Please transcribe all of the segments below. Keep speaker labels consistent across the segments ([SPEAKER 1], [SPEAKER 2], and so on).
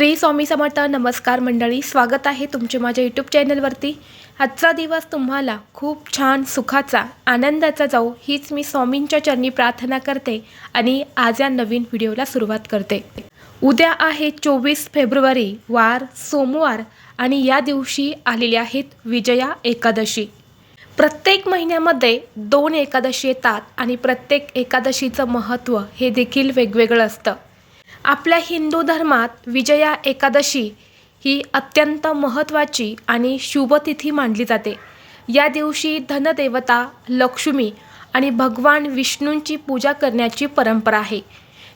[SPEAKER 1] श्री स्वामी समर्थ नमस्कार मंडळी स्वागत आहे तुमचे माझ्या यूट्यूब चॅनलवरती आजचा दिवस तुम्हाला खूप छान सुखाचा आनंदाचा जाऊ हीच मी स्वामींच्या चरणी प्रार्थना करते आणि आज या नवीन व्हिडिओला सुरुवात करते. उद्या आहे चोवीस फेब्रुवारी वार सोमवार आणि या दिवशी आलेली आहेत विजया एकादशी. प्रत्येक महिन्यामध्ये दोन एकादशी येतात आणि प्रत्येक एकादशीचं महत्त्व हे देखील वेगवेगळं असतं. आपल्या हिंदू धर्मात विजया एकादशी ही अत्यंत महत्त्वाची आणि शुभतिथी मानली जाते. या दिवशी धनदेवता लक्ष्मी आणि भगवान विष्णूंची पूजा करण्याची परंपरा आहे.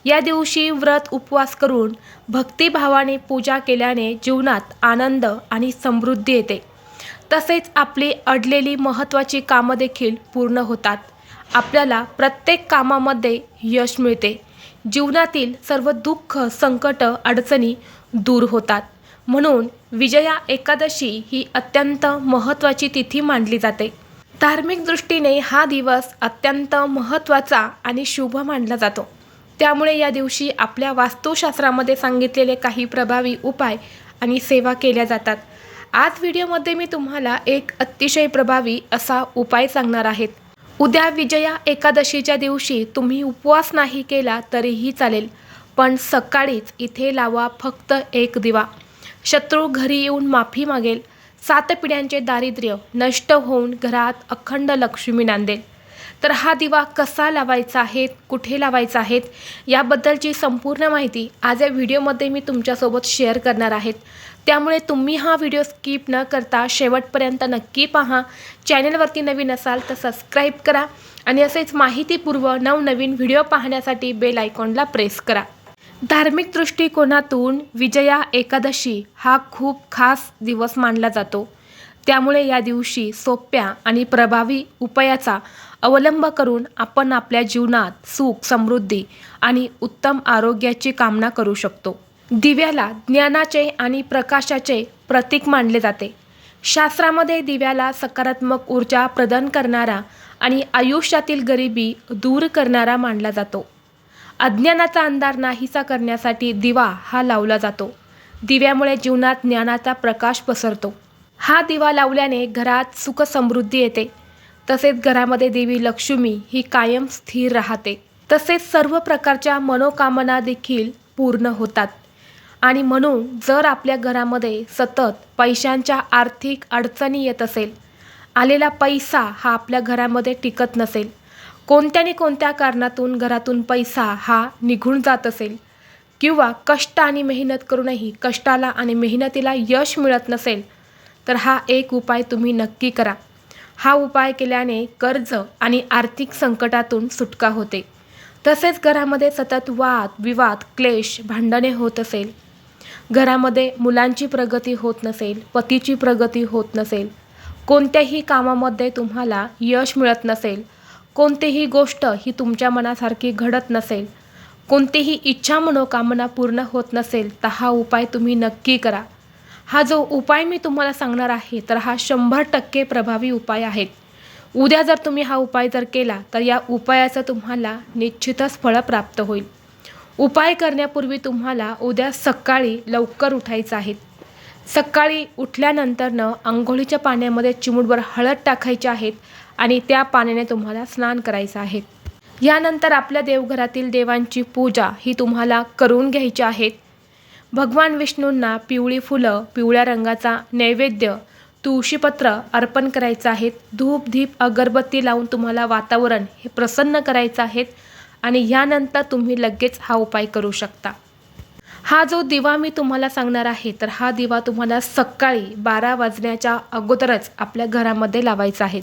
[SPEAKER 1] या दिवशी व्रत उपवास करून भक्तिभावाने पूजा केल्याने जीवनात आनंद आणि समृद्धी येते. तसेच आपली अडलेली महत्त्वाची कामं देखील पूर्ण होतात. आपल्याला प्रत्येक कामामध्ये यश मिळते. जीवनातील सर्व दुःख संकट अडचणी दूर होतात. म्हणून विजया एकादशी ही अत्यंत महत्त्वाची तिथी मानली जाते. धार्मिक दृष्टीने हा दिवस अत्यंत महत्त्वाचा आणि शुभ मानला जातो. त्यामुळे या दिवशी आपल्या वास्तुशास्त्रामध्ये सांगितलेले काही प्रभावी उपाय आणि सेवा केल्या जातात. आज व्हिडिओमध्ये मी तुम्हाला एक अतिशय प्रभावी असा उपाय सांगणार आहेत उद्या विजया एकादशीच्या दिवशी तुम्ही उपवास नाही केला तरीही चालेल पण सकाळीच इथे लावा फक्त एक दिवा. शत्रू घरी येऊन माफी मागेल. सात पिढ्यांचे दारिद्र्य नष्ट होऊन घरात अखंड लक्ष्मी नांदेल. तर हा दिवा कसा लावायचा आहे कुठे लावायचा आहेत याबद्दलची संपूर्ण माहिती आज या व्हिडिओमध्ये मी तुमच्यासोबत शेअर करणार आहेत त्यामुळे तुम्ही हा व्हिडिओ स्किप न करता शेवटपर्यंत नक्की पहा. चॅनलवरती नवीन असाल तर सबस्क्राईब करा आणि असेच माहितीपूर्व नवनवीन व्हिडिओ पाहण्यासाठी बेल आयकॉनला प्रेस करा. धार्मिक दृष्टिकोनातून विजया एकादशी हा खूप खास दिवस मानला जातो. त्यामुळे या दिवशी सोप्या आणि प्रभावी उपायाचा अवलंब करून आपण आपल्या जीवनात सुख समृद्धी आणि उत्तम आरोग्याची कामना करू शकतो. दिव्याला ज्ञानाचे आणि प्रकाशाचे प्रतीक मानले जाते. शास्त्रामध्ये दिव्याला सकारात्मक ऊर्जा प्रदान करणारा आणि आयुष्यातील गरिबी दूर करणारा मानला जातो. अज्ञानाचा अंधार नाहीसा करण्यासाठी दिवा हा लावला जातो. दिव्यामुळे जीवनात ज्ञानाचा प्रकाश पसरतो. हा दिवा लावल्याने घरात सुख समृद्धी येते. तसेच घरामध्ये देवी लक्ष्मी ही कायम स्थिर राहते. तसेच सर्व प्रकारच्या मनोकामना देखील पूर्ण होतात. आणि म्हणून जर आपल्या घरामध्ये सतत पैशांच्या आर्थिक अडचणी येत असेल आलेला पैसा हा आपल्या घरामध्ये टिकत नसेल कोणत्या कोणत्या कारणातून घरातून पैसा हा निघून जात असेल किंवा कष्ट आणि मेहनत करूनही कष्टाला आणि मेहनतीला यश मिळत नसेल तर हा एक उपाय तुम्ही नक्की करा. हा उपाय केल्याने कर्ज आणि आर्थिक संकटातून सुटका होते. तसेच घरामध्ये सतत वाद विवाद क्लेश भांडणे होत असेल. घरामध्ये मुलांची प्रगती होत नसेल पतीची प्रगती होत नसेल कोणत्याही कामामध्ये तुम्हाला यश मिळत नसेल कोणतीही गोष्ट ही तुमच्या मनासारखी घडत नसेल कोणतीही इच्छा मनोकामना पूर्ण होत नसेल तर हा उपाय तुम्ही नक्की करा. हा जो उपाय मी तुम्हाला सांगणार आहे तर हा शंभर टक्के प्रभावी उपाय आहेत उद्या जर तुम्ही हा उपाय जर केला तर या उपायाचं तुम्हाला निश्चितच फळं प्राप्त होईल. उपाय करण्यापूर्वी तुम्हाला उद्या सकाळी लवकर उठायचं आहे. सकाळी उठल्यानंतरनं आंघोळीच्या पाण्यामध्ये चिमूटभर हळद टाकायची आहेत आणि त्या पाण्याने तुम्हाला स्नान करायचं आहे. यानंतर आपल्या देवघरातील देवांची पूजा ही तुम्हाला करून घ्यायची आहेत भगवान विष्णूंना पिवळी फुलं पिवळ्या रंगाचा नैवेद्य तुळशीपत्र अर्पण करायचं आहेत धूप धीप अगरबत्ती लावून तुम्हाला वातावरण हे प्रसन्न करायचं आहेत आणि यानंतर तुम्ही लगेच हा उपाय करू शकता. हा जो दिवा मी तुम्हाला सांगणार आहे तर हा दिवा तुम्हाला सकाळी बारा वाजण्याच्या अगोदरच आपल्या घरामध्ये लावायचा आहे.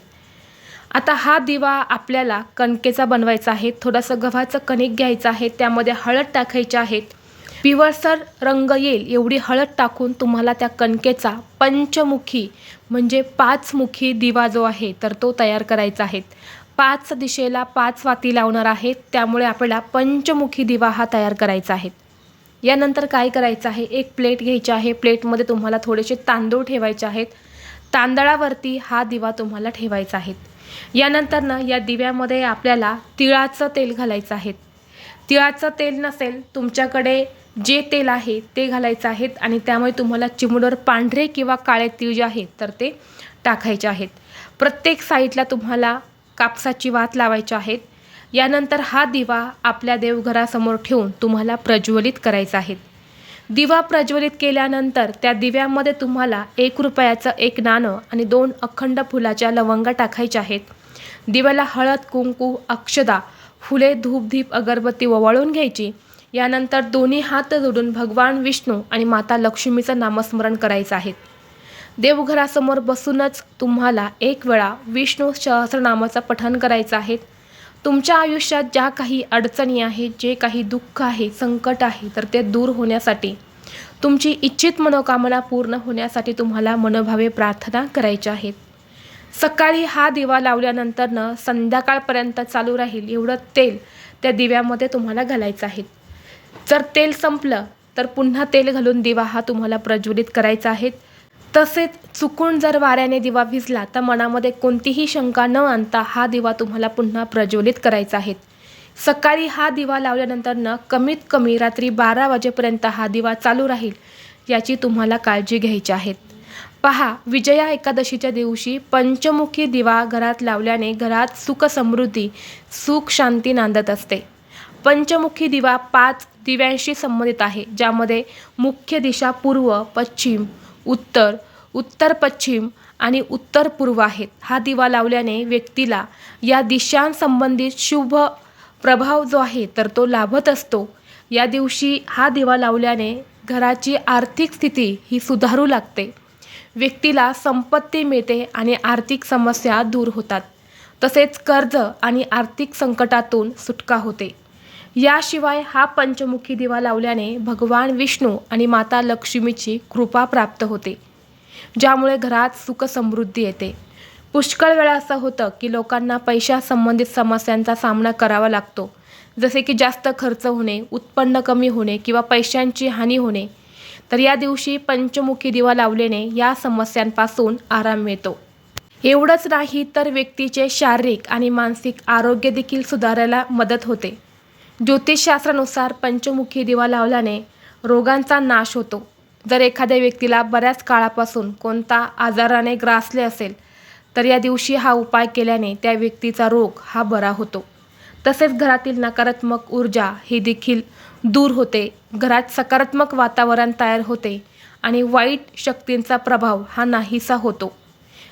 [SPEAKER 1] आता हा दिवा आपल्याला कणकेचा बनवायचा आहे थोडंसं गव्हाचं कणिक घ्यायचं आहे त्यामध्ये हळद टाकायची आहेत पिवळसर रंग येईल एवढी हळद टाकून तुम्हाला त्या कणकेचा पंचमुखी म्हणजे पाचमुखी दिवा जो आहे तर तो तयार करायचा आहे. पाच दिशेला पाच वाती लावणार आहेत. त्यामुळे आपल्याला पंचमुखी दिवा हा तयार करायचा आहे. यानंतर काय करायचं आहे? एक प्लेट घ्यायची आहे. प्लेटमध्ये तुम्हाला थोडेसे तांदूळ ठेवायचे आहेत. तांदळावरती हा दिवा तुम्हाला ठेवायचा आहे. यानंतर ना या दिव्यामध्ये आपल्याला तिळाचं तेल घालायचं आहे. तिळाचं तेल नसेल तुमच्याकडे जे तेल आहे ते घालायचं आहेत आणि त्यामुळे तुम्हाला चिमूडवर पांढरे किंवा काळे तीळ जे आहेत तर ते टाकायचे आहेत. प्रत्येक साईडला तुम्हाला कापसाची वात लावायची आहेत. यानंतर हा दिवा आपल्या देवघरासमोर ठेवून तुम्हाला प्रज्वलित करायचा आहे. दिवा प्रज्वलित केल्यानंतर त्या दिव्यामध्ये तुम्हाला एक रुपयाचं एक नाणं आणि दोन अखंड फुलाच्या लवंगा टाकायच्या आहेत. दिव्याला हळद कुंकू अक्षदा फुले धूपधीप अगरबत्ती ओवाळून घ्यायची. यानंतर दोन्ही हात जोडून भगवान विष्णू आणि माता लक्ष्मीचं नामस्मरण करायचं आहे. देवघरासमोर बसूनच तुम्हाला एक वेळा विष्णू सहस्रनामाचं पठण करायचं आहे. तुमच्या आयुष्यात ज्या काही अडचणी आहेत जे काही दुःख आहे संकट आहे तर ते दूर होण्यासाठी तुमची इच्छित मनोकामना पूर्ण होण्यासाठी तुम्हाला मनोभावे प्रार्थना करायच्या आहेत. सकाळी हा दिवा लावल्यानंतरनं संध्याकाळपर्यंत चालू राहील एवढं तेल त्या दिव्यामध्ये तुम्हाला घालायचं आहे. जर तेल संपलं तर पुन्हा तेल घालून दिवा हा तुम्हाला प्रज्वलित करायचा आहे. तसेच चुकून जर वाऱ्याने दिवा भिजला तर मनामध्ये कोणतीही शंका न आणता हा दिवा तुम्हाला पुन्हा प्रज्वलित करायचा आहे. सकाळी हा दिवा लावल्यानंतर न कमीत कमी रात्री बारा वाजेपर्यंत हा दिवा चालू राहील याची तुम्हाला काळजी घ्यायची आहे. पहा विजया एकादशीच्या दिवशी पंचमुखी दिवा घरात लावल्याने घरात सुख समृद्धी सुख शांती नांदत असते. पंचमुखी दिवा पाच दिव्यांशी संबंधित आहे ज्यामध्ये मुख्य दिशा पूर्व पश्चिम उत्तर उत्तर पश्चिम आणि उत्तर पूर्व आहेत. हा दिवा लावल्याने व्यक्तीला या दिशांसंबंधित शुभ प्रभाव जो आहे तर तो लाभत असतो. या दिवशी हा दिवा लावल्याने घराची आर्थिक स्थिती ही सुधारू लागते. व्यक्तीला संपत्ती मिळते आणि आर्थिक समस्या दूर होतात. तसेच कर्ज आणि आर्थिक संकटातून सुटका होते. याशिवाय हा पंचमुखी दिवा लावल्याने भगवान विष्णू आणि माता लक्ष्मीची कृपा प्राप्त होते ज्यामुळे घरात सुख समृद्धी येते. पुष्कळ वेळा असं होतं की लोकांना पैशासंबंधित समस्यांचा सामना करावा लागतो. जसे की जास्त खर्च होणे उत्पन्न कमी होणे किंवा पैशांची हानी होणे तर या दिवशी पंचमुखी दिवा लावल्याने या समस्यांपासून आराम मिळतो. एवढंच नाही तर व्यक्तीचे शारीरिक आणि मानसिक आरोग्य देखील सुधारायला मदत होते. ज्योतिषशास्त्रानुसार पंचमुखी दिवा लावल्याने रोगांचा नाश होतो. जर एखाद्या व्यक्तीला बऱ्याच काळापासून कोणता आजाराने ग्रासले असेल तर या दिवशी हा उपाय केल्याने त्या व्यक्तीचा रोग हा बरा होतो. तसेच घरातील नकारात्मक ऊर्जा ही देखील दूर होते. घरात सकारात्मक वातावरण तयार होते आणि वाईट शक्तींचा प्रभाव हा नाहीसा होतो.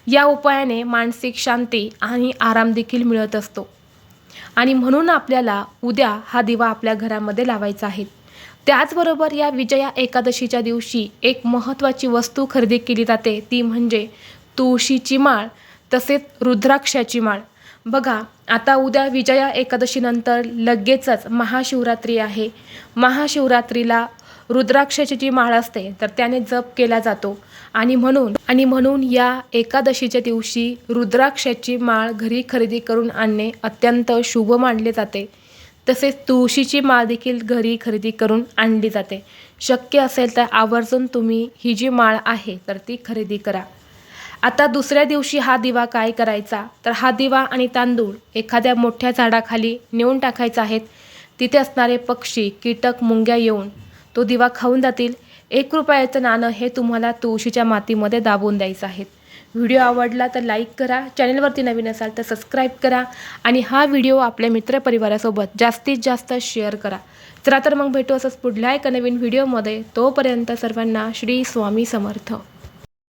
[SPEAKER 1] या उपायाने मानसिक शांती आणि आराम देखील मिळत असतो. आणि म्हणून आपल्याला उद्या हा दिवा आपल्या घरामध्ये लावायचा आहे. त्याचबरोबर या विजया एकादशीच्या दिवशी एक महत्त्वाची वस्तू खरेदी केली जाते ती म्हणजे तुळशीची माळ तसेच रुद्राक्षाची माळ. बघा आता उद्या विजया एकादशीनंतर लगेचच महाशिवरात्री आहे. महाशिवरात्रीला रुद्राक्षाची जी माळ असते तर त्याने जप केला जातो. आणि म्हणून आणि म्हणून या एकादशीच्या दिवशी रुद्राक्षाची माळ घरी खरेदी करून आणणे अत्यंत शुभ मानले जाते. तसेच तुळशीची माळ देखील घरी खरेदी करून आणली जाते. शक्य असेल तर आवर्जून तुम्ही ही जी माळ आहे तर ती खरेदी करा. आता दुसऱ्या दिवशी हा दिवा काय करायचा? तर हा दिवा आणि तांदूळ एखाद्या मोठ्या झाडाखाली नेऊन टाकायचा आहेत. तिथे असणारे पक्षी कीटक मुंग्या येऊन तो दिवा खाऊन जातील. एक रुपयाचं नाणं हे तुम्हाला तुळशीच्या मातीमध्ये दाबून द्यायचं आहे. व्हिडिओ आवडला तर लाईक करा चॅनलवरती नवीन असाल तर सबस्क्राईब करा आणि हा व्हिडिओ आपल्या मित्रपरिवारासोबत जास्तीत जास्त शेअर करा. चला तर मग भेटू असंच पुढल्या एका नवीन व्हिडिओमध्ये. तोपर्यंत सर्वांना श्री स्वामी समर्थ.